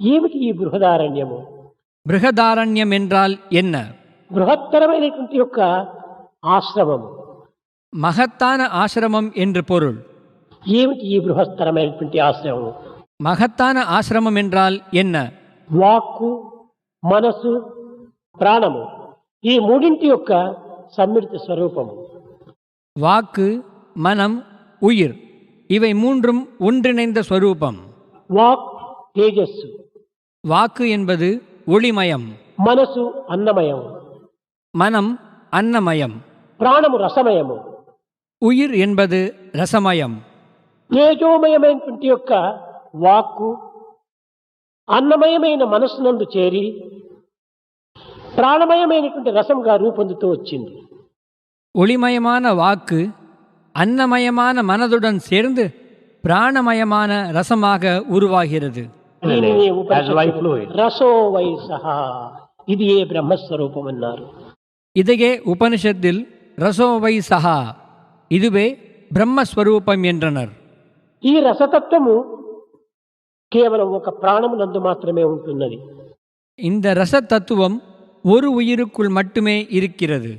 ఏమిటి ఈ బృహదారణ్యము பிருகதாரண்யம் என்றால் என்ன బృహత్తరమైనటువంటి యొక్క ఆశ్రమము மகத்தான ஆசிரமம் என்று பொருள் ఏమిటి ఈ బృహత్తరమైనటువంటి ఆశ్రమము மகத்தான ஆசிரமம் என்றால் என்ன వాక్కు మనసు ప్రాణము ఈ మూడింటి యొక్క సమ్మిళిత స్వరూపము வாக்கு மனம் உயிர் இவை மூன்றும் ஒன்றிணைந்த ஸ்வரூபம் వాక్ తేజస్సు வாக்கு என்பது ஒளிமயம் మనసు అన్నమయం மனம் அன்னமயம் ప్రాణము రసమయము உயிர் என்பது ரசமயம் తేజోమయమైనటువంటి యొక్క వాక్కు అన్నమయమైన మనస్సునందు చేరి ప్రాణమయమైనటువంటి రసంగా రూపొందుతూ వచ్చింది ஒளிமயமான வாக்கு அன்னமயமான மனதுடன் சேர்ந்து பிராணமயமான ரசமாக உருவாகிறது దీనిని As ఉపనిషత్తు life fluid. రసో వై సహా ఇది ఏ బ్రహ్మస్వరూపం అన్నారు இதையே உபனிஷத்தில் ரசோவை சஹா இதுவே பிரம்மஸ்வரூபம் என்றனர் ఈ రసతత్వము కేవలం ఒక ప్రాణమునందు మాత్రమే ఉంటున్నది இந்த ரச தத்துவம் ஒரு உயிருக்குள் மட்டுமே இருக்கிறது